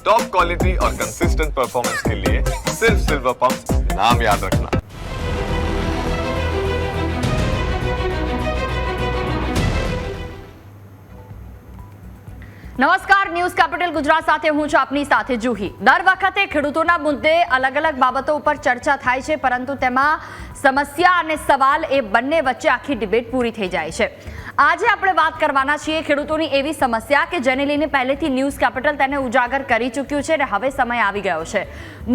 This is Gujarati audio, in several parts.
टॉप क्वालिटी और कंसिस्टेंट परफॉर्मेंस के लिए सिर्फ सिल्वर पंप नाम याद रखना નમસ્કાર ન્યૂઝ કેપિટલ ગુજરાત સાથે હું છું આપની સાથે જુહી દર વખતે ખેડૂતોના મુદ્દે અલગ અલગ બાબતો ઉપર ચર્ચા થાય છે પરંતુ તેમાં સમસ્યા અને સવાલ એ બંને વચ્ચે આખી ડિબેટ પૂરી થઈ જાય છે આજે આપણે વાત કરવાના છીએ ખેડૂતોની એવી સમસ્યા કે જેને લઈને પહેલેથી ન્યૂઝ કેપિટલ તેને ઉજાગર કરી ચૂક્યું છે અને હવે સમય આવી ગયો છે.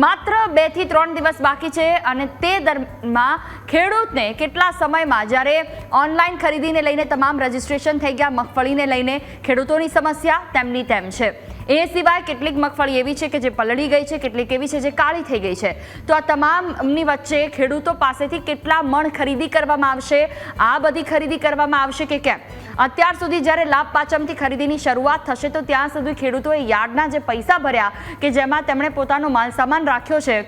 માત્ર બેથી ત્રણ દિવસ બાકી છે અને તે દરમાં ખેડૂતને કેટલા સમયમાં જ્યારે ઓનલાઈન ખરીદીને લઈને તમામ રજીસ્ટ્રેશન થઈ ગયા, મગફળીને લઈને ખેડૂતોની સમસ્યા, તેમની તેમ છે. એ સિવાય કેટલીક મગફળી એવી છે કે જે પલળી ગઈ છે, કેટલીક એવી છે જે કાળી થઈ ગઈ છે. તો આ તમામની વચ્ચે ખેડૂતો પાસેથી કેટલા મણ ખરીદી કરવામાં આવશે, આ બધી ખરીદી કરવામાં આવશે કે કેમ? અત્યાર સુધી જ્યારે લાભ પાચમથી ખરીદીની શરૂઆત થશે, તો ત્યાં સુધી ખેડૂતોએ યાર્ડના જે પૈસા ભર્યા કે જેમાં તેમણે પોતાનો માલ સામાન રાખ્યો છે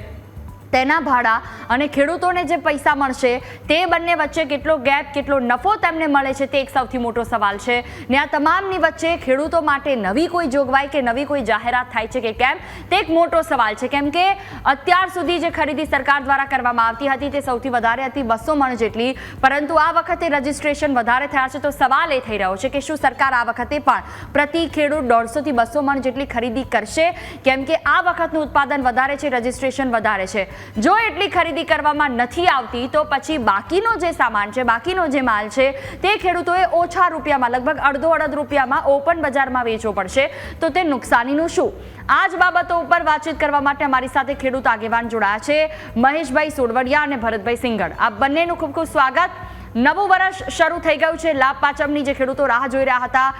તેના ભાડા અને ખેડૂતોને જે પૈસા મળશે તે બંને વચ્ચે કેટલો ગેપ, કેટલો નફો તેમને મળે છે તે એક સૌથી મોટો સવાલ છે. ને આ તમામની વચ્ચે ખેડૂતો માટે નવી કોઈ જોગવાઈ કે નવી કોઈ જાહેરાત થાય છે કે કેમ? તે એક મોટો સવાલ છે. કેમ કે અત્યાર સુધી જે ખરીદી સરકાર દ્વારા કરવામાં આવતી હતી તે સૌથી વધારે હતી બસો મણ જેટલી. પરંતુ આ વખતે રજીસ્ટ્રેશન વધારે થયા છે તો સવાલ એ થઈ રહ્યો છે કે શું સરકાર આ વખતે પણ પ્રતિ ખેડૂત દોઢસોથી બસો મણ જેટલી ખરીદી કરશે? કેમ કે આ વખતનું ઉત્પાદન વધારે છે, રજીસ્ટ્રેશન વધારે છે. જો એટલી ખરીદી કરવામાં નથી આવતી, તો પછી બાકીનો જે સામાન છે, બાકીનો જે માલ છે, તે ખેડૂતોએ ઓછા રૂપિયામાં, લગભગ અડધો અડધ રૂપિયામાં ઓપન બજારમાં વેચવો પડશે. તો તે નુકસાનીનું શું? આ જ બાબતો ઉપર વાતચીત કરવા માટે અમારી સાથે ખેડૂત આગેવાન જોડાયા છે, મહેશભાઈ સોડવડિયા અને ભરતભાઈ સિંગડ આ બંનેનું ખૂબ ખૂબ સ્વાગત. નવું વર્ષ શરૂ થઈ ગયું છે. લાભ પાચમની જે ખેડૂતો રાહ જોઈ રહ્યા હતા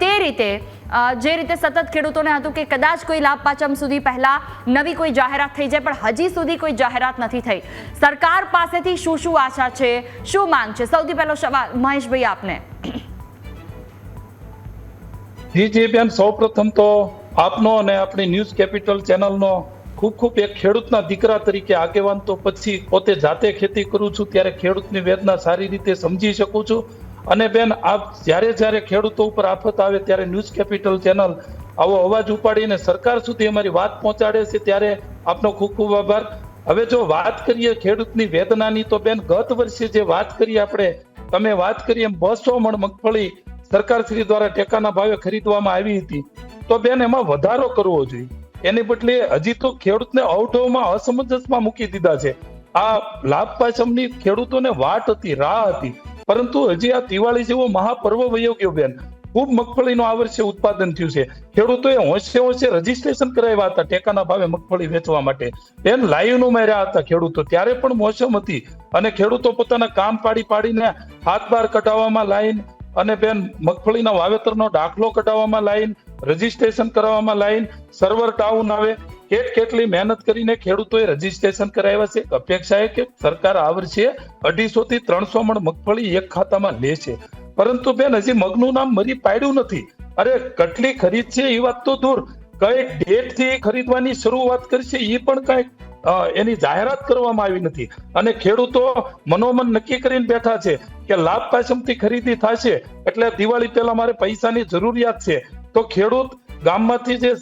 તે રીતે જે રીતે સતત ખેડૂતોને હતું કે કદાચ કોઈ લાભ પાચમ સુધી પહેલા નવી કોઈ જાહેરાત થઈ જાય, પણ હજી સુધી કોઈ જાહેરાત નથી થઈ. સરકાર પાસેથી શું શું આશા છે? શું માંગ છે? સૌથી પહેલો સવાલ, મહેશભાઈ આપને. જી જી, બેન, સૌપ્રથમ તો આપનો અને આપણી ન્યૂઝ કેપિટલ ચેનલનો ખૂબ ખૂબ એક ખેડૂતના દીકરા તરીકે આગેવાન તો પછી પોતે જાતે ખેતી કરું છું, ત્યારે ખેડૂતની વેદના સારી રીતે સમજી શકું છું. અને બેન, આપ જ્યારે જ્યારે ખેડૂતો ઉપર આફત આવે ત્યારે ન્યૂઝ કેપિટલ ચેનલ આવો અવાજ ઉપાડીને સરકાર સુધી અમારી વાત પહોંચાડે છે, ત્યારે આપનો ખૂબ ખૂબ આભાર. હવે જો વાત કરીએ ખેડૂતની વેદનાની, તો બેન, ગત વર્ષે જે વાત કરી આપણે, તમે વાત કરી એમ બસો મણ મગફળી સરકાર શ્રી દ્વારા ટેકાના ભાવે ખરીદવામાં આવી હતી. તો બેન, એમાં વધારો કરવો જોઈએ. એની બદલે હજી તો ખેડૂતને અવઢવમાં અસમંજસમાં મૂકી દીધા છે. આ લાભ પાછમની ખેડૂતોને વાટ હતી, રાહ હતી. પરંતુ હજી આ દિવાળી જેવો મહાપર્વ વયો બેન. ખૂબ મગફળીનો આ વર્ષે ઉત્પાદન થયું છે. ખેડૂતોએ હોંશે હોંશે રજીસ્ટ્રેશન કરાવ્યા હતા ટેકાના ભાવે મગફળી વેચવા માટે. બેન, લાઈનો માર્યા હતા ખેડૂતો. ત્યારે પણ મોસમ હતી અને ખેડૂતો પોતાના કામ પાડી પાડીને હાથ બાર કઢાવવામાં લાઈન અને બેન, મગફળીના વાવેતરનો દાખલો કઢાવવામાં લાઈન રજીસ્ટ્રેશન કરાવવામાં લાઈન સર્વર ડાઉન આવે, કેટ કેટલી મહેનત કરીને ખેડૂતોએ રજીસ્ટ્રેશન કરાવ્યા છે? અપેક્ષા એ કે સરકાર આ વર્ષે અઢીસો થી ત્રણસો મણ મગફળી એક ખાતામાં લે છે. પરંતુ બેન, હજી મગનું નામ મરી પાડ્યું નથી. અરે, કેટલી ખરીદ છે એ વાત તો દૂર. કઈ ડેટથી ખરીદવાની શરૂઆત કરશે એ પણ કઈ એની જાહેરાત કરવામાં આવી નથી. અને ખેડૂતો મનોમન નક્કી કરીને બેઠા છે કે લાભ પાસમથી ખરીદી થશે. એટલે દિવાળી પહેલા મારે પૈસાની જરૂરિયાત છે. તો ખેડૂત ગામમાંથી જે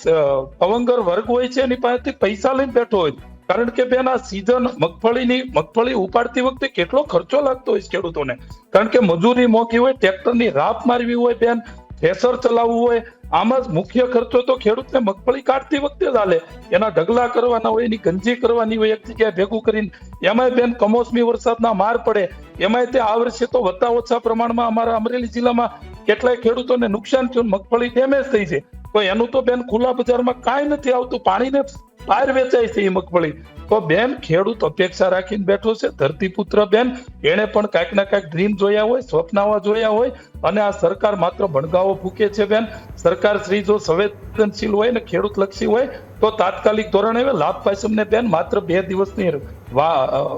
અવંગર વર્ગ હોય છે, એની પાસેથી પૈસા લઈને બેઠો હોય કારણ કે બેન, આ સીઝન મગફળીની, મગફળી ઉપાડતી વખતે કેટલો ખર્ચો લાગતો હોય ખેડૂતોને. કારણ કે મજૂરી મોંઘી હોય, ટ્રેક્ટરની રાપ મારવી હોય બેન થ્રેસર ચલાવવું હોય, આમ જ મુખ્ય ખર્ચો તો ખેડૂતને મગફળી કાઢતી વખતે જ હાલે. એના ઢગલા કરવાના હોય, એની ગંજી કરવાની હોય, એક જગ્યાએ ભેગું કરીને. એમાંય બેન, કમોસમી વરસાદના માર પડે. એમાંય તે આ વર્ષે તો વત્તા ઓછા પ્રમાણમાં અમારા અમરેલી જિલ્લામાં કેટલાય ખેડૂતોને નુકસાન થયું, મગફળી ડેમેજ થઈ છે. તો એનું તો બેન ખુલ્લા બજારમાં કાંઈ નથી આવતું, પાણીને બહાર વેચાય છે એ મગફળી. તો બેન ખેડૂત અપેક્ષા રાખીને બેઠો છે ધરતીપુત્ર બેન એને પણ કાંઈક ના કાંઈક ડ્રીમ જોયા હોય સ્વપ્નાવા જોયા હોય, અને આ સરકાર માત્ર ભણગાવો ફૂકે છે બેન. સરકાર શ્રી જો સંવેદનશીલ હોય ને ખેડૂત લક્ષી હોય, તો તાત્કાલિક ધોરણે લાભ પાસમને બેન માત્ર બે દિવસની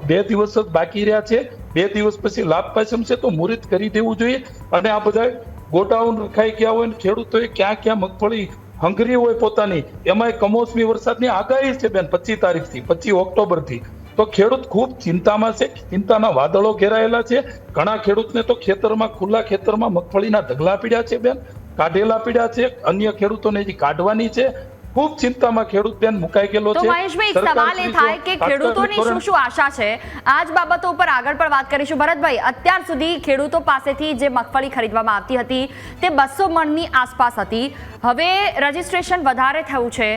બે દિવસ જ બાકી રહ્યા છે. બે દિવસ પછી લાભ પાછમ છે તો મુહૂર્ત કરી દેવું જોઈએ. અને આ બધા ગોડાઉન રખાઈ ગયા હોય ખેડૂતોએ ક્યાં ક્યાં મગફળી હંગરી હોય પોતાની એમાંય કમોસમી વરસાદની આગાહી છે બેન, પચીસ તારીખથી, પચીસ ઓક્ટોબરથી. તો ખેડૂત ખૂબ ચિંતામાં છે, ચિંતાના વાદળો ઘેરાયેલા છે. ઘણા ખેડૂતને તો ખેતરમાં, ખુલ્લા ખેતરમાં મગફળીના ઢગલા પીડ્યા છે બેન, કાઢેલા પીડ્યા છે. અન્ય ખેડૂતોને જે કાઢવાની છે. ખૂબ ચિંતામાં ખેડૂત બેન મુકાઈ ગયેલો તો છે. મહેશભાઈ સવાલ એ થાય કે ખેડૂતોની શું શું આશા છે? આ જ બાબતો ઉપર આગળ પણ વાત કરીશું. ભરતભાઈ અત્યાર સુધી ખેડૂતો પાસેથી જે મગફળી ખરીદવામાં આવતી હતી તે બસો મણની આસપાસ હતી. હવે રજીસ્ટ્રેશન વધારે થયું છે.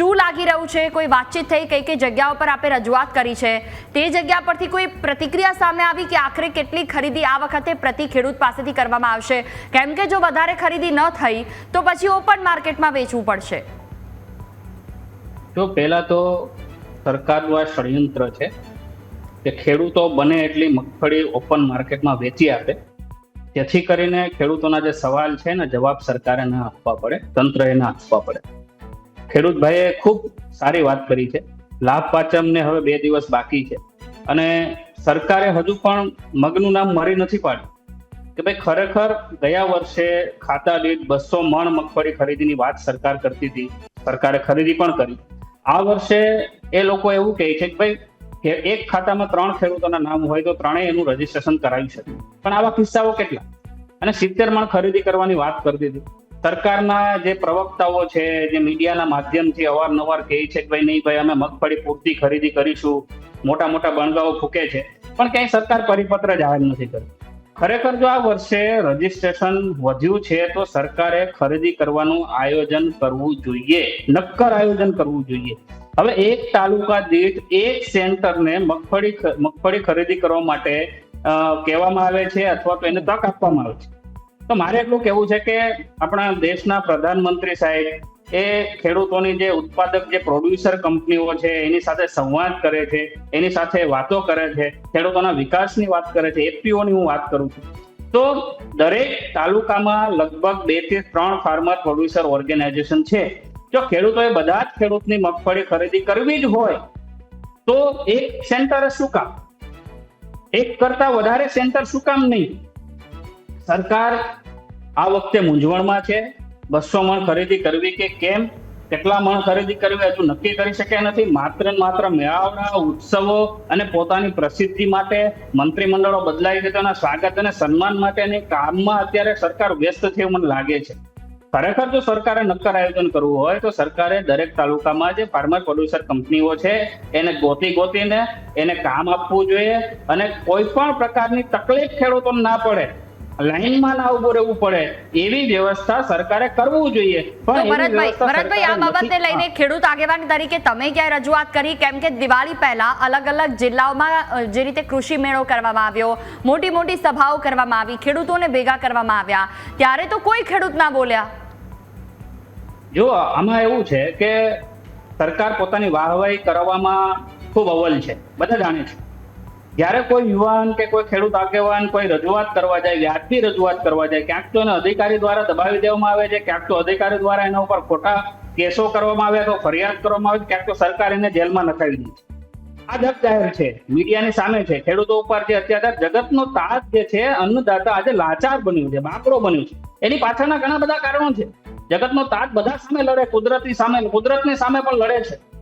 શું લાગી રહ્યું છે? કોઈ વાતચીત થઈ? કઈ કઈ જગ્યાઓ પર આપે રજૂઆત કરી છે? તે જગ્યા પરથી કોઈ પ્રતિક્રિયા સામે આવી કે આખરે કેટલી ખરીદી આ વખતે પ્રતિ ખેડૂત પાસેથી કરવામાં આવશે? કેમ કે જો વધારે ખરીદી ન થઈ તો પછી ઓપન માર્કેટમાં વેચવું પડશે. જો પહેલા તો સરકારનું આ ષડયંત્ર છે કે ખેડૂતો બને એટલી મગફળી ઓપન માર્કેટમાં વેચી આપે. જેથી કરીને ખેડૂતોના જે સવાલ છે ને જવાબ સરકારે ના આપવા પડે તંત્રએ ના આપવા પડે. ખેડૂત ભાઈએ ખૂબ સારી વાત કરી છે. લાભ પાચમને હવે બે દિવસ બાકી છે. અને સરકારે હજુ પણ મગનું નામ મરી નથી પાડ્યું. કે ભાઈ ખરેખર ગયા વર્ષે ખાતા દીઠ બસો મણ મગફળી ખરીદીની વાત સરકાર કરતી હતી. સરકારે ખરીદી પણ કરી. આ વર્ષે એ લોકો એવું કહે છે કે ભાઈ, કે એક ખાતામાં ત્રણ ખેડૂતોના નામ હોય તો ત્રણેય એનું રજીસ્ટ્રેશન કરાવી શકે. પણ આવા કિસ્સાઓ કેટલા? અને સિત્તેર મણ ખરીદી કરવાની વાત કરી દીધી. સરકારના જે પ્રવક્તાઓ છે, જે મીડિયાના માધ્યમથી અવારનવાર કહે છે કે ભાઈ, નહીં ભાઈ, અમે મગફળી પૂરતી ખરીદી કરીશું. મોટા મોટા બણગાઓ ફૂકે છે. પણ ક્યાંય સરકાર પરિપત્ર જાહેર નથી કરી. ખરેખર જો આ વર્ષે રજીસ્ટ્રેશન વધ્યું છે, તો સરકારે ખરીદી કરવાનું આયોજન કરવું જોઈએ. નક્કર આયોજન કરવું જોઈએ. હવે એક તાલુકા દીઠ એક સેન્ટરને મગફળી મગફળી ખરીદી કરવા માટે કહેવામાં આવે છે અથવા તો એને તક આપવામાં આવે છે. તો મારે એટલું કહેવું છે કે આપણા દેશના પ્રધાનમંત્રી સાહેબ એ ખેડૂતોની જે ઉત્પાદક, જે પ્રોડ્યુસર કંપનીઓ છે, એની સાથે સંવાદ કરે છે, એની સાથે વાતો કરે છે, ખેડૂતોના વિકાસની વાત કરે છે, એફપીઓની હું વાત કરું છું. તો દરેક તાલુકામાં લગભગ બેથી ત્રણ ફાર્મર પ્રોડ્યુસર ઓર્ગેનાઇઝેશન છે. જો ખેડૂતોએ બધા જ ખેડૂતની મગફળી ખરીદી કરવી જ હોય, તો એક સેન્ટર શું કામ? એક કરતા વધારે સેન્ટર શું કામ નહીં? સરકાર આ વખતે મૂંઝવણમાં છે. બસો મણ ખરીદી કરવી કે કેમ? કેટલા મણ ખરીદી કરવી હજુ નક્કી કરી શક્યા નથી. માત્ર ને માત્ર મેળાવડા ઉત્સવો અને પોતાની પ્રસિદ્ધિ માટે મંત્રીમંડળો બદલાઈ છે તેના સ્વાગત અને સન્માન માટેની કામમાં અત્યારે સરકાર વ્યસ્ત થયું મને લાગે છે. ખરેખર જો સરકારે નક્કર આયોજન કરવું હોય તો સરકારે દરેક તાલુકામાં જે ફાર્મર પ્રોડ્યુસર કંપનીઓ છે, એને ગોતી ગોતીને એને કામ આપવું જોઈએ અને કોઈ પણ પ્રકારની તકલીફ ખેડૂતોને ના પડે લાઈનમાં ના ઊભો રહેવું પડે. એવી વ્યવસ્થા સરકારે કરવું જોઈએ. પણ ભરતભાઈ ભરતભાઈ આ બાબતને લઈને ખેડૂત આગેવાન તરીકે તમે ક્યાંય રજૂઆત કરી? કેમ કે દિવાળી પહેલા અલગ અલગ જિલ્લાઓમાં જે રીતે કૃષિ મેળો કરવામાં આવ્યો મોટી મોટી સભાઓ કરવામાં આવી ખેડૂતોને ભેગા કરવામાં આવ્યા. ત્યારે તો કોઈ ખેડૂત ના બોલ્યા. જો આમાં એવું છે કે સરકાર પોતાની વાહવાહી કરવામાં ખૂબ અવ્વલ છે. બધા જાણે છે. જ્યારે કોઈ યુવાન કે કોઈ ખેડૂત આગેવાન કોઈ રજૂઆત કરવા જાય, વ્યાજબી રજૂઆત કરવા જાય, ક્યાંક તો એને અધિકારી દ્વારા દબાવી દેવામાં આવે છે, ક્યાંક તો અધિકારી દ્વારા એના ઉપર ખોટા કેસો કરવામાં આવે, તો ફરિયાદ કરવામાં આવે, ક્યાંક તો સરકાર એને જેલમાં નખાવી દે છે. આ જગ જાહેર છે, મીડિયાની સામે છે. ખેડૂતો ઉપર જે અત્યાચાર, જગતનો તાજ જે છે, અન્નદાતા આજે લાચાર બન્યું છે, બાકડો બન્યું છે. એની પાછળના ઘણા બધા કારણો છે. જગતનો તાજ બધા સામે લડે કુદરતી સામે, કુદરતની સામે પણ લડે છે.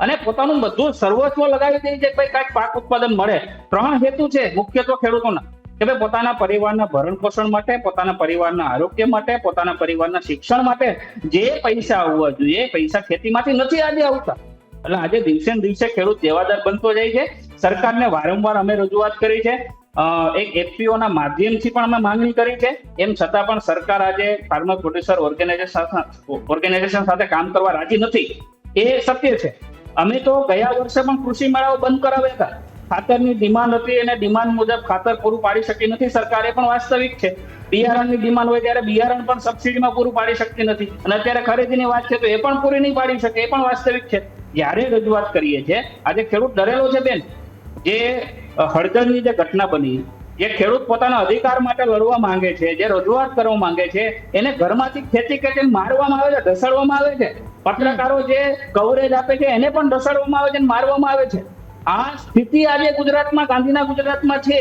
અને પોતાનું બધું સર્વસ્વ લગાવી દે છે ભાઈ કાંઈક પાક ઉત્પાદન મળે. ત્રણ હેતુ છે મુખ્યત્વે ખેડૂતોના. કે ભાઈ પોતાના પરિવારના ભરણ પોષણ માટે, પોતાના પરિવારના આરોગ્ય માટે, પોતાના પરિવારના શિક્ષણ માટે જે પૈસા આવવા જોઈએ પૈસા ખેતીમાંથી નથી આજે આવતા. એટલે આજે દિવસે ને દિવસે ખેડૂત દેવાદાર બનતો જાય છે. સરકારને વારંવાર અમે રજૂઆત કરી છે. એક એફપીઓ ના માધ્યમથી પણ અમે માંગણી કરી છે. એમ છતાં પણ સરકાર આજે ફાર્મર પ્રોડ્યુસર ઓર્ગેનાઇઝેશન ઓર્ગેનાઇઝેશન સાથે કામ કરવા રાજી નથી. એ સત્ય છે. અમે તો ગયા વર્ષે પણ કૃષિ મેળાઓ બંધ કરાવ્યા હતા. ખાતરની ડિમાન્ડ હતી અને ડિમાન્ડ મુજબ ખાતર પૂરું પાડી શકી નથી. સરકારે પણ વાસ્તવિક છે. બિયારણની ડિમાન્ડ હોય ત્યારે બિયારણ પણ સબસિડીમાં પૂરું પાડી શકતી નથી. અને અત્યારે ખરીદીની વાત છે તો એ પણ પૂરી નહીં પાડી શકે, એ પણ વાસ્તવિક છે. જ્યારે રજૂઆત કરીએ છીએ, આજે ખેડૂત ડરેલો છે બેન, જે હળદરની જે ઘટના બની જે ખેડૂત પોતાના અધિકાર માટે લડવા માંગે છે જે રજૂઆત કરવા માંગે છે એને ઘરમાંથી ખેતી ખેંચીને મારવામાં આવે છે ઢસડવામાં આવે છે. પત્રકારો જે કવરેજ આપે છે એને પણ ઢસડવામાં આવે છે અને મારવામાં આવે છે. આ સ્થિતિ આજે ગુજરાતમાં ગાંધીના ગુજરાતમાં છે.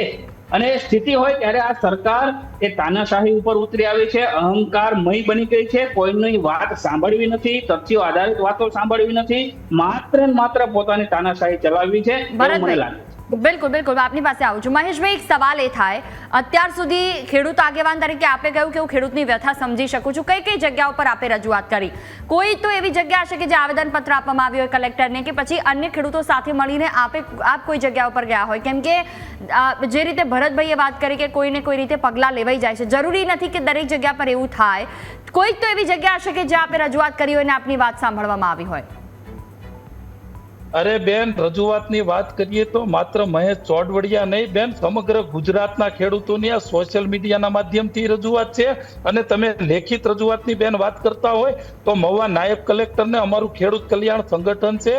અને એ સ્થિતિ હોય ત્યારે આ સરકાર એ તાનાશાહી ઉપર ઉતરી આવી છે અહંકાર મય બની ગઈ છે કોઈની વાત સાંભળવી નથી તથ્યો આધારિત વાતો સાંભળવી નથી માત્ર ને માત્ર પોતાની તાનાશાહી ચલાવવી છે મને લાગે છે. બિલકુલ બિલકુલ, આપની પાસે આવું છું. મહેશભાઈ એક સવાલ એ થાય. અત્યાર સુધી ખેડૂત આગેવાન તરીકે આપે કહ્યું કે હું ખેડૂતની વ્યથા સમજી શકું છું. કઈ કઈ જગ્યા ઉપર આપે રજૂઆત કરી? કોઈ તો એવી જગ્યા હશે કે જે આવેદનપત્ર આપવામાં આવ્યું હોય કલેક્ટરને કે પછી અન્ય ખેડૂતો સાથે મળીને આપે, આપ કોઈ જગ્યા ઉપર ગયા હોય? કેમ કે જે રીતે ભરતભાઈએ વાત કરી કે કોઈને કોઈ રીતે પગલાં લેવાઈ જાય છે. જરૂરી નથી કે દરેક જગ્યા પર એવું થાય. કોઈક તો એવી જગ્યા હશે કે જ્યાં આપે રજૂઆત કરી હોય અને આપની વાત સાંભળવામાં આવી હોય. અરે બેન, રજૂઆતની વાત કરીએ તો માત્ર મહેશ ચોડવડિયા નહીં, બેન, સમગ્ર ગુજરાતના ખેડૂતોની આ સોશિયલ મીડિયાના માધ્યમથી રજૂઆત છે. અને તમે લેખિત રજૂઆતની બેન વાત કરતા હોય તો મહુવા નાયબ કલેક્ટરને અમારું ખેડૂત કલ્યાણ સંગઠન છે.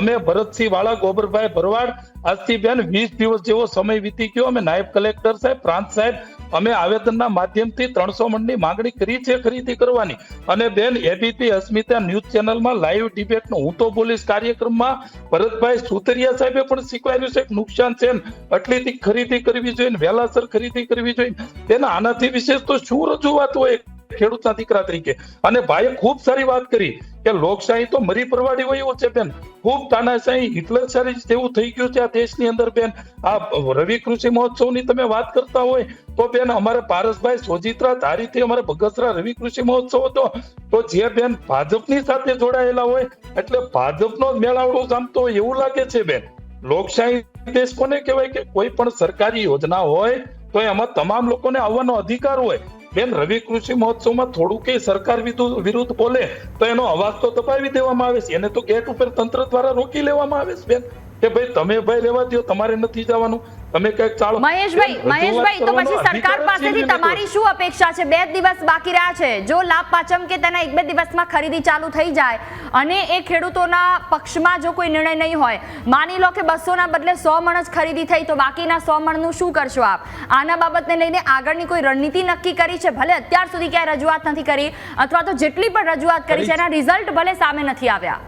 અમે ભરતસિંહ વાળા, ગોબરભાઈ ભરવાડ, આજથી બેન વીસ દિવસ જેવો સમય વીતી ગયો. અમે નાયબ કલેક્ટર સાહેબ, પ્રાંત સાહેબ અમે આવેદનના માધ્યમથી ત્રણસો મણની માંગણી કરી છે ખરીદી કરવાની. અને બેન એબીપી અસ્મિતા ન્યૂઝ ચેનલમાં લાઈવ ડિબેટનો હું તો બોલીશ કાર્યક્રમમાં ભરતભાઈ સુતરિયા સાહેબે પણ શીખવાડ્યું છે નુકસાન છે ને આટલીથી ખરીદી કરવી જોઈએ વેલાસર ખરીદી કરવી જોઈએ તેના આનાથી વિશેષ તો શું રજૂઆત હોય? ખેડૂતના દીકરા તરીકે. અને ભાઈએ ખૂબ સારી વાત કરી કે લોકશાહી તો મરી પરવાડી એવું છે બેન. ખૂબ તાનાશાહી હિટલર સારી તેવું થઈ ગયું છે આ દેશની અંદર બેન. આ રવિ કૃષિ મહોત્સવની તમે વાત કરતા હોય તો બેન અમારે પારસભાઈ સોજિત્રા, ધારીથી અમારે બગસરા રવિ કૃષિ મહોત્સવ હતો. તો જે બેન ભાજપની સાથે જોડાયેલા હોય એટલે ભાજપનો જ મેળાવડો જામતો હોય એવું લાગે છે બેન. લોકશાહી દેશ કોને કહેવાય કે કોઈ પણ સરકારી યોજના હોય તો એમાં તમામ લોકોને આવવાનો અધિકાર હોય. બેન, રવિ કૃષિ મહોત્સવમાં થોડું કઈ સરકાર વિરુ- વિરુદ્ધ બોલે, તો એનો અવાજ તો દબાવી દેવામાં આવે છે. એને તો ગેટ ઉપર તંત્ર દ્વારા રોકી લેવામાં આવે છે, બેન. કે ભાઈ, તમે ભાઈ રહેવા દો તમારે નથી જવાનું. તમે કંઈક ચાલો. મહેશભાઈ મહેશભાઈ તો પછી સરકાર પાસેથી તમારી શું અપેક્ષા છે? બે દિવસ બાકી રહ્યા છે. જો લાભ પાચમ કે તેના એક બે દિવસમાં ખરીદી ચાલુ થઈ જાય અને એ ખેડૂતોના પક્ષમાં જો કોઈ નિર્ણય નહીં હોય માની લો કે બસોના બદલે સો મણ જ ખરીદી થઈ તો બાકીના સો મણનું શું કરશો આપ? આના બાબતને લઈને આગળની કોઈ રણનીતિ નક્કી કરી છે? ભલે અત્યાર સુધી ક્યાંય રજૂઆત નથી કરી અથવા તો જેટલી પણ રજૂઆત કરી છે એના રિઝલ્ટ ભલે સામે નથી આવ્યા.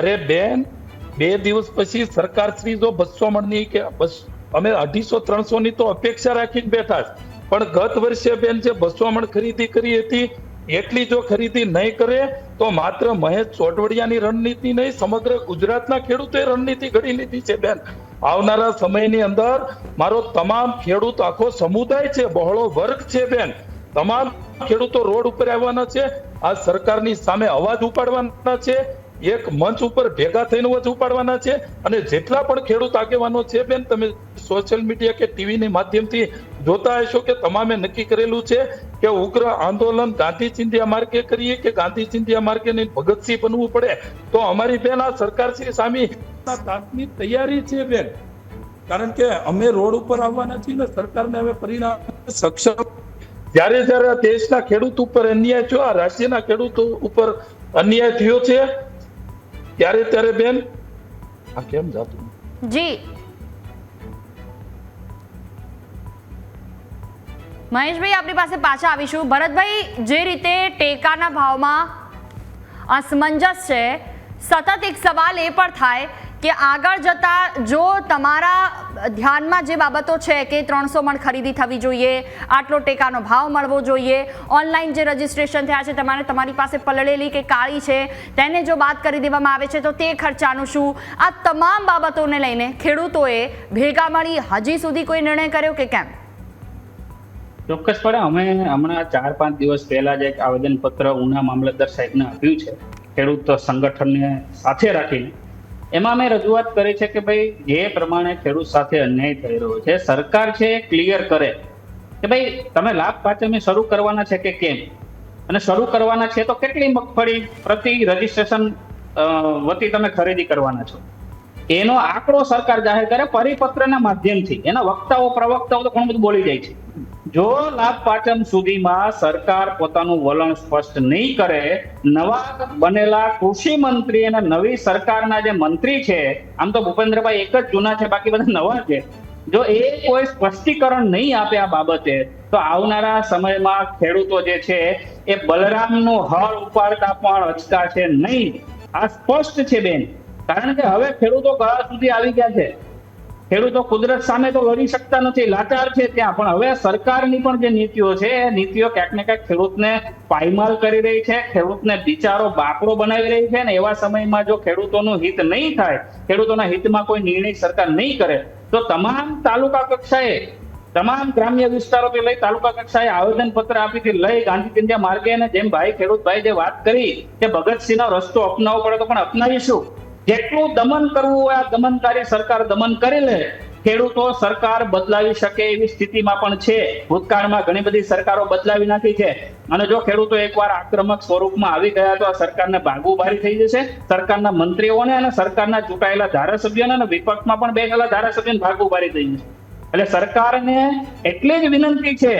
અરે બેન બે દિવસ પછી સરકાર શ્રી જો બસો મણની કે બસ, અમે અઢીસો ત્રણસો ની તો અપેક્ષા રાખીને બેઠા પણ ગત વર્ષે બેન જે બસો મણ ખરીદી કરી હતી, એટલી જો ખરીદી નહીં કરે, તો માત્ર મહેશ ચોટવડિયાની રણનીતિ નહીં, સમગ્ર ગુજરાતના ખેડૂતોએ રણનીતિ ઘડી લીધી છે બેન. આવનારા સમયની અંદર મારો તમામ ખેડૂત, આખો સમુદાય છે, બહોળો વર્ગ છે બેન. તમામ ખેડૂતો રોડ ઉપર આવવાના છે, આ સરકારની સામે અવાજ ઉપાડવાના છે એક મંચ ઉપર ભેગા થઈને વચ ઉપાડવાના છે અને જેટલા પણ ખેડૂત આગેવાનો છે બેન, તમે સોશિયલ મીડિયા કે ટીવીની માધ્યમથી જોતા હશો કે તમામે નક્કી કરેલું છે કે ઉગ્ર આંદોલન ગાંધી ચિંધ્યા માર્ગે કરીએ કે ગાંધી ચિંધ્યા માર્ગે ભગતસિંહ બનવું પડે? તો અમારી બેન, આ સરકાર શ્રી સામે તાકની તૈયારી છે બેન. કારણ કે અમે રોડ ઉપર આવવાના છીએ ને સરકારને હવે પરિણામ સક્ષમ જ્યારે જ્યારે દેશના ખેડૂત ઉપર અન્યાય થયો, આ રાજ્યના ખેડૂતો ઉપર અન્યાય થયો છે ત્યારે ત્યારે બેન? આ કેમ જાતું? જી. મહેશભાઈ, આપણી પાસે પાછા આવીશું. ભરતભાઈ, જે રીતે ટેકાના ભાવમાં અસમંજસ છે, સતત એક સવાલ એ પણ થાય કે આગળ જતા જો તમારા ધ્યાનમાં જે બાબતો છે કે ત્રણસો મણ ખરીદી થવી જોઈએ, આટલો ટેકાનો ભાવ મળવો જોઈએ, ઓનલાઈન જે રજીસ્ટ્રેશન થયા છે, તમારે તમારી પાસે પલળેલી કે કાળી છે, તેને જો બાદ કરી દેવામાં આવે છે, તો તે ખર્ચાનું શું? આ તમામ બાબતોને લઈને ખેડૂતોએ ભેગા મળી હજી સુધી કોઈ નિર્ણય કર્યો કે કેમ? ચોક્કસપણે અમે હમણાં ચાર પાંચ દિવસ પહેલા જ એક આવેદનપત્ર ઉના મામલતદાર સાહેબને આપ્યું છે. ખેડૂત સંગઠનને સાથે રાખીને એમાં અમે રજૂઆત કરી છે કે ભાઈ, જે પ્રમાણે ખેડૂત સાથે અન્યાય થઈ રહ્યો છે, સરકાર છે ક્લિયર કરે કે ભાઈ, તમે લાભ પાચમે શરૂ કરવાના છે કે કેમ? અને શરૂ કરવાના છે તો કેટલી મગફળી પ્રતિ રજીસ્ટ્રેશન વતી તમે ખરીદી કરવાના છો? એનો આંકડો સરકાર જાહેર કરે પરિપત્રના માધ્યમથી. એના વક્તાઓ, પ્રવક્તાઓ તો ઘણું બધું બોલી જાય છે. જો લાભ પાટમ સુધીમાં સરકાર પોતાનું વલણ સ્પષ્ટ નહીં કરે, નવા બનેલા કૃષિ મંત્રી અને નવી સરકારના જે મંત્રી છે, આમ તો ભૂપેન્દ્રભાઈ એક જ જૂના છે, બાકી બધા નવા છે. જો એ કોઈ સ્પષ્ટીકરણ નહીં આપે આ બાબતે, તો આવનારા સમયમાં ખેડૂતો જે છે, એ બલરામનું હળ ઉપાડતા પણ અચકાશે નહીં. આ સ્પષ્ટ છે બેન. કારણ કે હવે ખેડૂતો ગળા સુધી આવી ગયા છે. ખેડૂતો કુદરત સામે તો લડી શકતા નથી, લાચાર છે ત્યાં. પણ હવે સરકારની પણ જે નીતિઓ છે, એ નીતિઓ ક્યાંક ને ક્યાંક ખેડૂતને પાયમાલ કરી રહી છે, ખેડૂતને બિચારો બાકડો બનાવી રહી છે ને એવા સમયમાં જો ખેડૂતોનું હિત નહીં થાય, ખેડૂતોના હિતમાં કોઈ નિર્ણય સરકાર નહીં કરે, તો તમામ તાલુકા કક્ષાએ, તમામ ગ્રામ્ય વિસ્તારોથી લઈ તાલુકા કક્ષાએ આવેદન પત્ર આપીથી લઈ ગાંધી ચિંધ્યા માર્ગે અને જેમ ભાઈ ખેડૂતભાઈ જે વાત કરી કે ભગતસિંહનો રસ્તો અપનાવવો પડે તો પણ અપનાવીશું. જેટલું દમન કરવું હોય, આ દમનકારી સરકાર દમન કરી લે. ખેડૂતો સરકાર બદલાવી શકે એવી સ્થિતિમાં પણ છે. ભૂતકાળમાં ઘણી બધી સરકારો બદલાવી નાખી છે. અને જો ખેડૂતો એકવાર આક્રમક સ્વરૂપમાં આવી ગયા તો આ સરકારને ભાગુભારી થઈ જશે. સરકારના મંત્રીઓને અને સરકારના ચૂંટાયેલા ધારાસભ્યોને અને વિપક્ષમાં પણ બેઠેલા ધારાસભ્યોને ભાગુભારી થઈ જશે. એટલે સરકારને એટલી જ વિનંતી છે,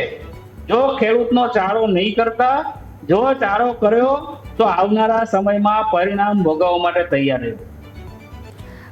જો ખેડૂતનો ચારો નહીં કરતા, જો ચારો કર્યો, તો આવનારા સમયમાં પરિણામ ભોગવવા માટે તૈયાર રહેવું.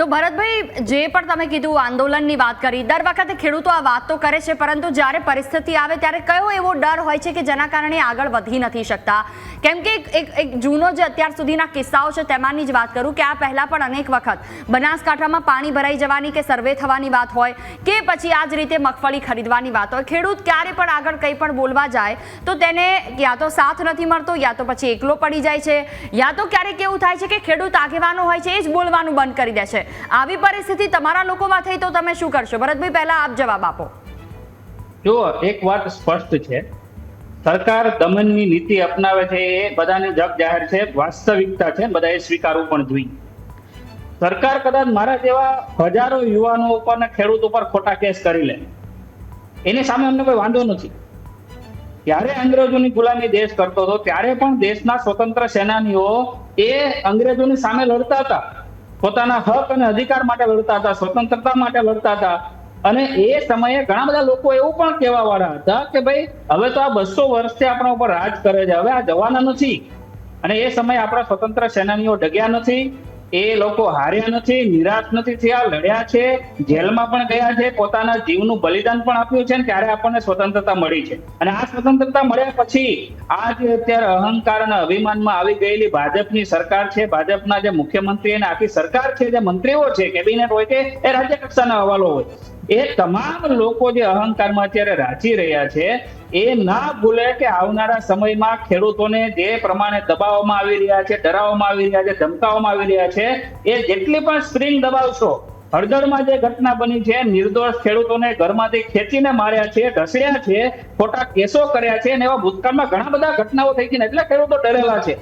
તો ભરતભાઈ, જે પણ તમે કીધું આંદોલનની વાત કરી, દર વખતે ખેડૂતો આ વાત તો કરે છે, પરંતુ જ્યારે પરિસ્થિતિ આવે ત્યારે કયો એવો ડર હોય છે કે જેના કારણે આગળ વધી નથી શકતા? કેમ કે એક- એક જૂનો જે અત્યાર સુધીના કિસ્સાઓ છે, તેમાંની જ વાત કરું કે આ પહેલાં પણ અનેક વખત બનાસકાંઠામાં પાણી ભરાઈ જવાની કે સર્વે થવાની વાત હોય કે પછી આ જ રીતે મગફળી ખરીદવાની વાત હોય. ખેડૂત ક્યારે પણ આગળ કંઈ પણ બોલવા જાય, તો તેને યા તો સાથ નથી મળતો, યા તો પછી એકલો પડી જાય છે. યા તો ક્યારેક એવું થાય છે કે ખેડૂત આગેવાનો હોય છે, એ જ બોલવાનું બંધ કરી દે છે. આવી પરિસ્થિતિ તમારા લોકોમાં થઈ તો તમે શું કરશો? ભરતભાઈ, પહેલા આપ જવાબ આપો. જો એક વાત સ્પષ્ટ છે, સરકાર દમનની નીતિ અપનાવે છે, એ બધાને જગ જાહેર છે, વાસ્તવિકતા છે બધાએ સ્વીકારવું પણ જોઈએ. સરકાર કદાચ મારા જેવા હજારો યુવાનો ઉપર ખેડૂત ઉપર ખોટા કેસ કરી લે. એની સામે અમને કોઈ વાંધો નથી. ત્યારે અંગ્રેજોની ગુલામી દેશ કરતો હતો, ત્યારે પણ દેશના સ્વતંત્ર સેનાનીઓ એ અંગ્રેજોની સામે લડતા હતા. પોતાના હક અને અધિકાર માટે લડતા હતા, સ્વતંત્રતા માટે લડતા હતા. અને એ સમયે ઘણા બધા લોકો એવું પણ કહેવા વાળા હતા કે ભાઈ, હવે તો આ બસો વર્ષથી આપણા ઉપર રાજ કરે છે. હવે આ જવાના નથી. અને એ સમયે આપણા સ્વતંત્ર સેનાનીઓ ડગ્યા નથી. એ લોકો હાર્યા નથી, નિરાશ નથી થયા, લડ્યા છે, જેલમાં પણ ગયા છે, પોતાના જીવનું બલિદાન પણ આપ્યું છે ત્યારે આપણને સ્વતંત્રતા મળી છે. અને આ સ્વતંત્રતા મળ્યા પછી આ જે અત્યારે અહંકાર અને અભિમાનમાં આવી ગયેલી ભાજપની સરકાર છે. ભાજપના જે મુખ્યમંત્રી અને આખી સરકાર છે, જે મંત્રીઓ છે, કેબિનેટ હોય કે એ રાજ્ય કક્ષાના હવાલો હોય. એ તમામ લોકો જે અહંકારમાં અત્યારે રાચી રહ્યા છે, એ ના ભૂલે કે આવનારા સમયમાં ખેડૂતોને જે પ્રમાણે દબાવવામાં આવી રહ્યા છે, ડરાવવામાં આવી રહ્યા છે, ધમકાવવામાં આવી રહ્યા છે, એ જેટલી પણ સ્પ્રિંગ દબાવશો, હળદરમાં જે ઘટના બની છે, નિર્દોષ ખેડૂતોને ઘરમાંથી ખેંચીને માર્યા છે ઢસડ્યા છે, ખોટા કેસો કર્યા છે અને એવા ભૂતકાળમાં ઘણા બધા ઘટનાઓ થઈ છે એટલે ખેડૂતો ડરેલા છે.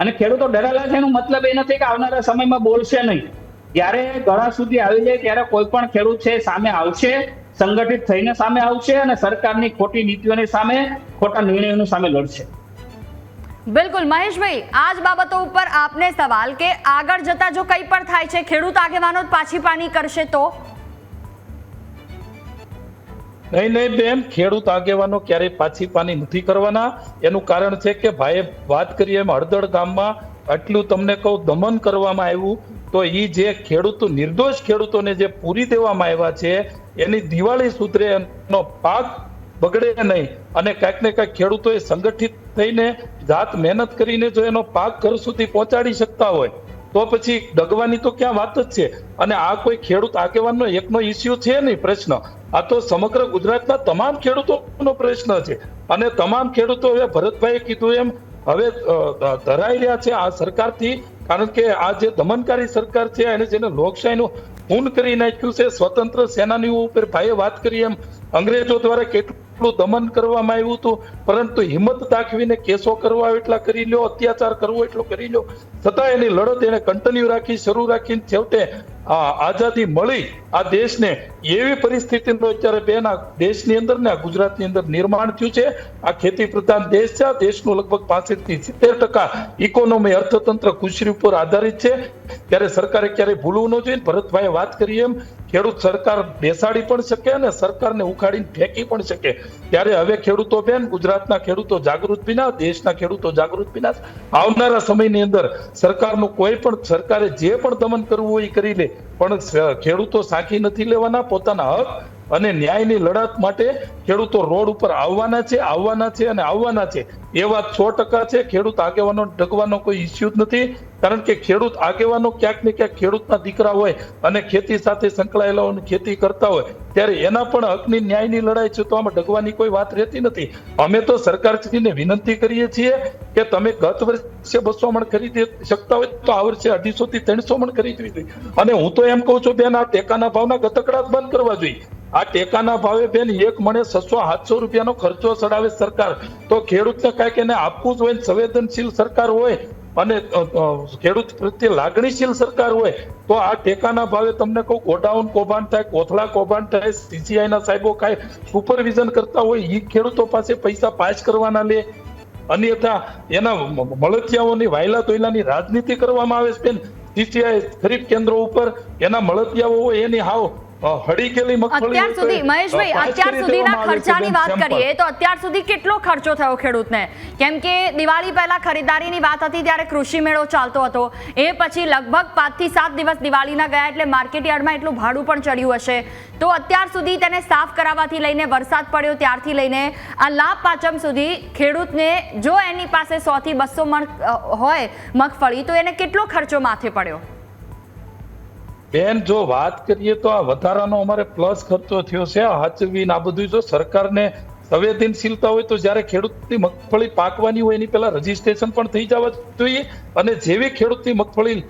અને ખેડૂતો ડરેલા છે એનો મતલબ એ નથી કે આવનારા સમયમાં બોલશે નહીં. જ્યારે ગળા સુધી આવી જાય ત્યારે કોઈ પણ ખેડૂત છે સામે આવશે સંગઠિત થઈને સામે આવશે અને સરકારની ખોટી નીતિઓની સામે ખોટા નિર્ણયોની સામે લડશે. બિલકુલ. મહેશભાઈ આ જ બાબતો ઉપર આપને સવાલ કે આગળ જતા જો કંઈ પણ થાય છે ખેડૂત આગેવાનો પાછી પાણી કરશે તો? નહીં નહીં બેન ખેડૂત આગેવાનો ક્યારેય પાછી પાની નથી કરવાના. એનું કારણ છે કે ભાઈએ વાત કરી એમ હળદળ ગામમાં આટલું તમને કહું દમન કરવામાં આવ્યું. તો એ જે ખેડૂતો, નિર્દોષ ખેડૂતોને જે પૂરી દેવામાં આવ્યા છે, એની દિવાળી સુધરે એનો પાક બગડે નહીં. અને કાંઈક ને કાંઈક ખેડૂતોએ સંગઠિત થઈને જાત મહેનત કરીને જો એનો પાક ઘર સુધી પહોંચાડી શકતા હોય, તો પછી ડગવાની તો ક્યાં વાત જ છે? અને આ કોઈ ખેડૂત આગેવાનનો એકનો ઇસ્યુ છે નહીં પ્રશ્ન? આ તો સમગ્ર ગુજરાતના તમામ ખેડૂતોનો પ્રશ્ન છે. અને તમામ ખેડૂતો હવે ભરતભાઈએ કીધું એમ, હવે ધરાઈ રહ્યા છે આ સરકારથી કારણ કે આ જે દમનકારી સરકાર છે, એને જેને લોકશાહીનું ખૂન કરી નાખ્યું છે, સ્વતંત્ર સેનાનીઓ ઉપર ભાઈએ વાત કરી એમ અંગ્રેજો દ્વારા કેટલું દમન કરવામાં આવ્યું હતું, પરંતુ હિંમત દાખવીને કેસો કરવા એટલા કરી લ્યો, અત્યાચાર કરવો એટલો કરી લ્યો. છતાં એની લડત એને કન્ટિન્યુ રાખી, શરૂ રાખીને છેવટે આ આઝાદી મળી. આ દેશને એવી પરિસ્થિતિનો અત્યારે બેન દેશની અંદર ને આ ગુજરાતની અંદર નિર્માણ થયું છે. આ ખેતી પ્રધાન દેશ છે, આ દેશનું લગભગ પાસઠથી સિત્તેર ટકા ઇકોનોમી અર્થતંત્ર કૃષિ ઉપર આધારિત છે. ત્યારે સરકારે ક્યારેય ભૂલવું ન જોઈએ. ભરતભાઈએ વાત કરી એમ, ખેડૂત સરકાર બેસાડી પણ શકે અને સરકારને ઉખાડીને ફેંકી પણ શકે. ત્યારે હવે ખેડૂતો બેન, ગુજરાતના ખેડૂતો જાગૃત બિના દેશના ખેડૂતો જાગૃત બિના આવનારા સમયની અંદર સરકારનું કોઈ પણ, સરકારે જે પણ દમન કરવું હોય કરી લે. પણ ખેડૂતો સાખી નથી લેવાના, પોતાના હક અને ન્યાયની લડત માટે ખેડૂતો રોડ ઉપર આવવાના છે આવવાના છે અને આવવાના છે. એ વાત સો ટકા છે. ખેડૂત આગેવાનો ડગવાનો કોઈ ઇસ્યુ જ નથી. કારણ કે ખેડૂત આગેવાનો ક્યાંક ને ક્યાંક ખેડૂતના દીકરા હોય અને ખેતી સાથે સંકળાયેલા હોય ખેતી કરતા હોય, ત્યારે એના પણ હકની ન્યાયની લડાઈ છે તો આમાં ડગવાની કોઈ વાત રહેતી નથી. અમે તો સરકારશ્રીને વિનંતી કરીએ છીએ કે તમે ગત વર્ષે બસો મણ ખરીદી શકતા હોય તો આ વર્ષે અઢીસો થી ત્રણસો મણ ખરીદવી જોઈએ. અને હું તો એમ કહું છું, બેન, આ ટેકાના ભાવના ગતકડા જ બંધ કરવા જોઈએ. આ ટેકાના ભાવે બેન, એક મણે છસો સાતસો રૂપિયાનો ખર્ચો ચડાવે સરકાર. તો ખેડૂતને કાંઈક એને આપવું જ હોય સંવેદનશીલ સરકાર હોય અને ખેડૂત પ્રત્યે લાગણીશીલ સરકાર હોય, તો આ ટેકાના ભાવે તમને કહું, ગોડાઉન કૌભાંડ થાય, કોથળા કૌભાંડ થાય સીસીઆઈ ના સાહેબો કાંઈ સુપરવિઝન કરતા હોય એ ખેડૂતો પાસે પૈસા પાસ કરવાના લે. અન્યથા એના મળતિયાઓની વાયલા તોયલાની રાજનીતિ કરવામાં આવે છે સીસીઆઈ ખરીદ કેન્દ્રો ઉપર એના મળતિયાઓ હોય, એની હાવ ગયેલી મગફળી અત્યાર સુધી મહેશભાઈ અત્યાર સુધીના ખર્ચાની વાત કરીએ તો અત્યાર સુધી કેટલો ખર્ચો થયો ખેડૂતને? કેમ કે દિવાળી પહેલા ખરીદારીની વાત હતી ત્યારે કૃષિ મેળો ચાલતો હતો. એ પછી લગભગ પાંચથી સાત દિવસ દિવાળીના ગયા એટલે માર્કેટ યાર્ડમાં એટલું ભાડું પણ ચડ્યું હશે. તો અત્યાર સુધી તેને સાફ કરાવવાથી લઈને વરસાદ પડ્યો ત્યારથી લઈને આ લાભ પાંચમ સુધી ખેડૂતને જો એની પાસે સો થી બસો મણ હોય મગફળી તો એને કેટલો ખર્ચો માથે પડ્યો? બેન, જો વાત કરીએ તો આ વધારાનો અમારે પ્લસ ખર્ચો થયો છે. આ હાચવી ને આ બધું જો સરકારને સંવેદનશીલતા હોય તો જ્યારે ખેડૂતની મગફળી પાકવાની હોય એની પહેલા રજીસ્ટ્રેશન પણ થઈ જવા જોઈએ અને જેવી ખેડૂતની મગફળી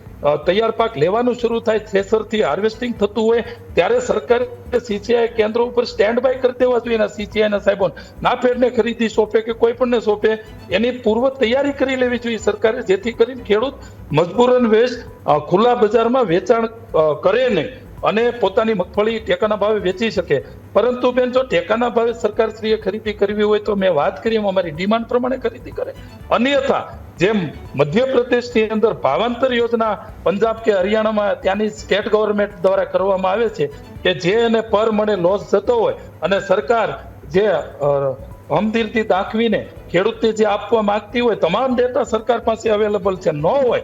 તૈયાર પાક લેવાનું શરૂ થાય થ્રેસરથી હાર્વેસ્ટિંગ થતું હોય, ત્યારે સરકારે સીસીઆઈ કેન્દ્રો ઉપર સ્ટેન્ડ બાય કરી દેવા જોઈએ એના સીસીઆઈ ના સાહેબો નાફેડને ખરીદી સોંપે કે કોઈ પણને સોંપે, એની પૂર્વ તૈયારી કરી લેવી જોઈએ સરકારે, જેથી કરીને ખેડૂત મજબૂરન વેચ ખુલ્લા બજારમાં વેચાણ કરે નહીં. અને પોતાની મગફળી ટેકાના ભાવે વેચી શકે. પરંતુ બેન જો ટેકાના ભાવે સરકારશ્રીએ ખરીદી કરવી હોય તો મેં વાત કરી એમ અમારી ડિમાન્ડ પ્રમાણે ખરીદી કરે. અન્યથા જેમ મધ્યપ્રદેશની અંદર ભાવાંતર યોજના પંજાબ કે હરિયાણામાં ત્યાંની સ્ટેટ ગવર્મેન્ટ દ્વારા કરવામાં આવે છે કે જે એને પર મળે લોસ જતો હોય અને સરકાર જે અ, દાખવીને ખેડૂતને જે આપવા માંગતી હોય તમામ ડેટા સરકાર પાસે અવેલેબલ છે. ન હોય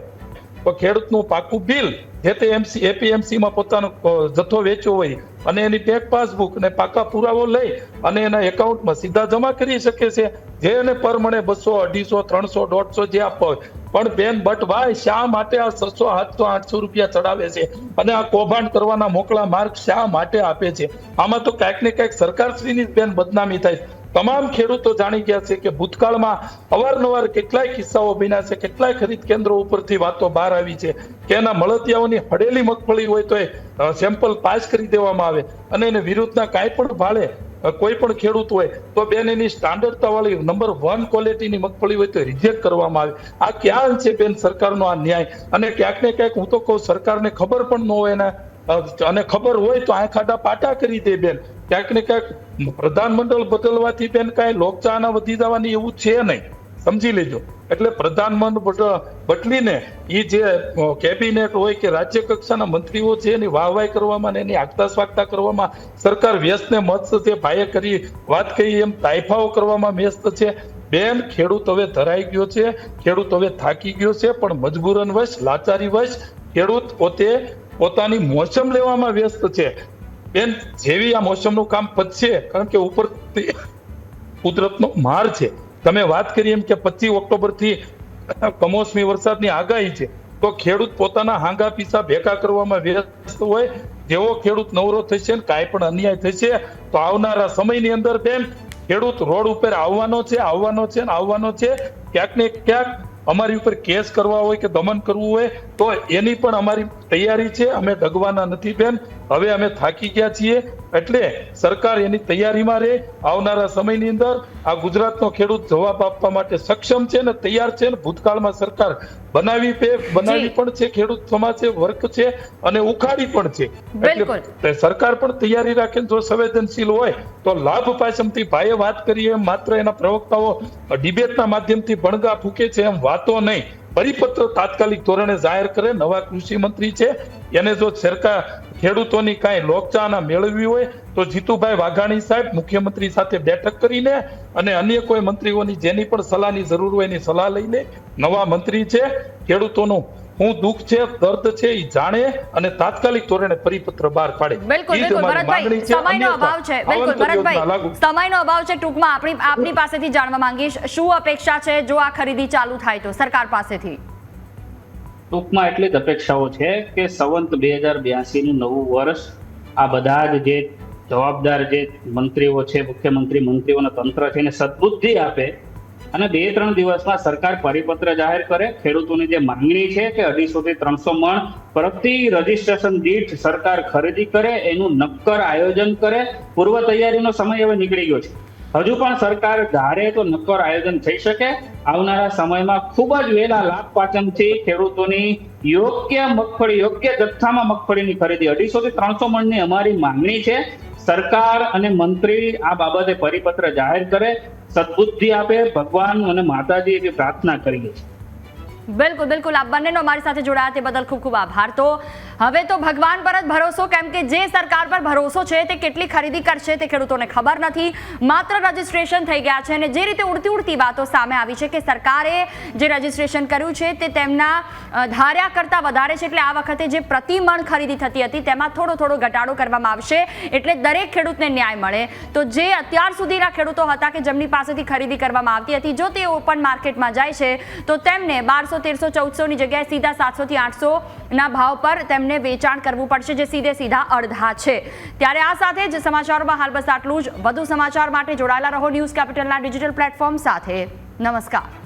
ખેડૂતનું પાકું બિલ જે તે એમસી એપીએમસીમાં પોતાનો જથ્થો વેચ્યો હોય અને એની બેંક પાસબુક ને પાકા પુરાવો લઈ અને એના એકાઉન્ટમાં સીધા જમા કરી શકે છે. જે એને પરમણે બસો, અઢીસો, ત્રણસો, દોઢસો જે આપવા હોય. પણ બેન બટ ભાઈ શા માટે આ છસો, સાતસો, આઠસો રૂપિયા ચડાવે છે? અને આ કૌભાંડ કરવાના મોકળા માર્ગ શા માટે આપે છે? આમાં તો ક્યાંક ને કાંઈક સરકારશ્રીની બેન બદનામી થાય. તમામ ખેડૂતો જાણી ગયા છે કે ભૂતકાળમાં અવારનવાર કેટલાય કિસ્સાઓ બન્યા છે, કેટલાય ખરીદ કેન્દ્રો ઉપરથી વાતો બહાર આવી છે. કે એના મળતિયાઓની હડેલી મગફળી હોય તો એ સેમ્પલ પાસ કરી દેવામાં આવે અને એને વિરુદ્ધના કાંઈ પણ ભાડે કોઈ પણ ખેડૂત હોય તો બેન એની સ્ટાન્ડર્ડતા વાળી નંબર વન ક્વોલિટીની મગફળી હોય તો રિજેક્ટ કરવામાં આવે. આ ક્યાં છે બેન સરકારનો આ ન્યાય? અને ક્યાંક ને ક્યાંક હું તો કહું સરકારને ખબર પણ ન હોય એના અને ખબર હોય તો આ ખાડા પાટા કરી દે બેન. ક્યાંક ને ક્યાંક પ્રધાનમંડળ બદલવાથી બેન કાંઈ લોકચાહના વધી જવાની એવું છે નહીં. સમજી લેજો. એટલે પ્રધાનમંત્રી બદલીને એ જે કેબિનેટ હોય કે રાજ્ય કક્ષાના મંત્રીઓ છે એની વાહવાઈ કરવામાં એની આગતા સ્વાગતા કરવામાં સરકાર વ્યસ્તને મત છે, ભાઈએ કરી વાત કહી એમ તાઇફાઓ કરવામાં વ્યસ્ત છે. બેન, ખેડૂત હવે ધરાઈ ગયો છે, ખેડૂત હવે થાકી ગયો છે, પણ મજબૂરન વશ, લાચારી વશ, ખેડૂત પોતે પોતાની મોસમ લેવામાં વ્યસ્ત છે. બેન, જેવી આ મોસમનું કામ પતશે, કારણ કે ઉપર કુદરતનો માર છે. તમે વાત કરી એમ કે પચીસ ઓક્ટોબરથી કમોસમી વરસાદની આગાહી છે, તો ખેડૂત પોતાના હાંગા પીસા ભેગા કરવામાં વ્યસ્ત હોય, જેવો ખેડૂત નવરો થશે ને કાંઈ પણ અન્યાય થશે, તો આવનારા સમયની અંદર બેન, ખેડૂત રોડ ઉપર આવવાનો છે આવવાનો છે ને આવવાનો છે, ક્યાંક ને ક્યાંક અમારી ઉપર કેસ કરવા હોય કે દમન કરવું હોય, તો એની પણ અમારી તૈયારી છે, અમે ડગવાના નથી બેન. હવે અમે થાકી ગયા છીએ એટલે સરકાર એની તૈયારીમાં રહે. આવનારા સમયની અંદર આ ગુજરાતનો ખેડૂત જવાબ આપવા માટે સક્ષમ છે ને તૈયાર છે ને ભૂતકાળમાં સરકાર બનાવી પે બનાવી પણ છે ખેડૂત સમાજે વર્ક છે અને ઉખાડી પણ છે. એટલે સરકાર પણ તૈયારી રાખે જો સંવેદનશીલ હોય તો લાભ પાછમથી ભાઈએ વાત કરીએ. એમ માત્ર એના પ્રવક્તાઓ ડિબેટના માધ્યમથી ભણગા ફૂકે છે એમ વાતો નહીં. પરિપત્ર તાત્કાલિક ધોરણે જાહેર કરે, નવા કૃષિ મંત્રી છે. એને જો સરકાર ખેડૂતોની કાંઈ લોકચાહના મેળવવી હોય, તો જીતુભાઈ વાઘાણી સાહેબ મુખ્યમંત્રી સાથે બેઠક કરીને અને અન્ય કોઈ મંત્રીઓની જેની પણ સલાહની જરૂર હોય એની સલાહ લઈને નવા મંત્રી છે, ખેડૂતોનું હું દુઃખ છે દર્દ છે એ જાણે અને તાત્કાલિક ધોરણે પરિપત્ર બહાર પાડે. બિલકુલ બિલકુલ. ભરતભાઈ સમયનો અભાવ છે. બિલકુલ ભરતભાઈ સમયનો અભાવ છે ટૂંકમાં. આપણી આપની પાસેથી જાણવા માંગીશ. શું અપેક્ષા છે જો આ ખરીદી ચાલુ થાય તો સરકાર પાસેથી? ટૂંકમાં એટલી જ અપેક્ષાઓ છે કે સંવંત બે હજાર બ્યાસી નું નવું વર્ષ આ બધા જ જે જવાબદાર જે મંત્રીઓ છે મુખ્યમંત્રી મંત્રીઓના તંત્ર છે એને સદબુદ્ધિ આપે અને બે ત્રણ દિવસમાં સરકાર પરિપત્ર જાહેર કરે. ખેડૂતોની જે માંગણી છે કે અઢીસો થી ત્રણસો મણ પ્રતિ રજીસ્ટ્રેશન દીઠ સરકાર ખરીદી કરે, એનું નક્કર આયોજન કરે. પૂર્વ તૈયારીનો સમય હવે નીકળી ગયો છે. હજુ પણ સરકાર ધારે તો નક્કર આયોજન થઈ શકે. આવનારા સમયમાં ખૂબ જ વહેલા લાભ પાચનથી ખેડૂતોની યોગ્ય મગફળી, યોગ્ય જથ્થામાં મગફળીની ખરીદી. અઢીસો થી ત્રણસો મણની અમારી માંગણી છે. સરકાર અને મંત્રી આ બાબતે પરિપત્ર જાહેર કરે. સદબુદ્ધિ આપે ભગવાન અને માતાજી એવી પ્રાર્થના કરીએ છીએ. બિલકુલ બિલકુલ. આપ બંનેનો અમારી સાથે જોડાયા તે બદલ ખૂબ ખૂબ આભાર. તો હવે તો ભગવાન પર જ ભરોસો, કેમ કે જે સરકાર પર ભરોસો છે તે કેટલી ખરીદી કરશે તે ખેડૂતોને ખબર નથી. માત્ર રજીસ્ટ્રેશન થઈ ગયા છે અને જે રીતે ઉડતી ઉડતી વાતો સામે આવી છે કે સરકારે જે રજીસ્ટ્રેશન કર્યું છે તે તેમના ધાર્યા કરતાં વધારે છે એટલે આ વખતે જે પ્રતિમણ ખરીદી થતી હતી તેમાં થોડો થોડો ઘટાડો કરવામાં આવશે એટલે દરેક ખેડૂતને ન્યાય મળે. તો જે અત્યાર સુધીના ખેડૂતો હતા કે જેમની પાસેથી ખરીદી કરવામાં આવતી હતી, જો તે ઓપન માર્કેટમાં જાય છે, તો તેમને બારસો તેરસો ચૌદસોની જગ્યાએ સીધા સાતસોથી આઠસોના ભાવ પર તેમને વેચાણ કરવું પડશે, જે સીધે સીધા અડધા છે. ત્યારે આ સાથે જ સમાચારોમાં હાલ બસ આટલું જ. વધુ સમાચાર માટે જોડાયેલા રહો ન્યૂઝ કેપિટલના ડિજિટલ પ્લેટફોર્મ સાથે. નમસ્કાર.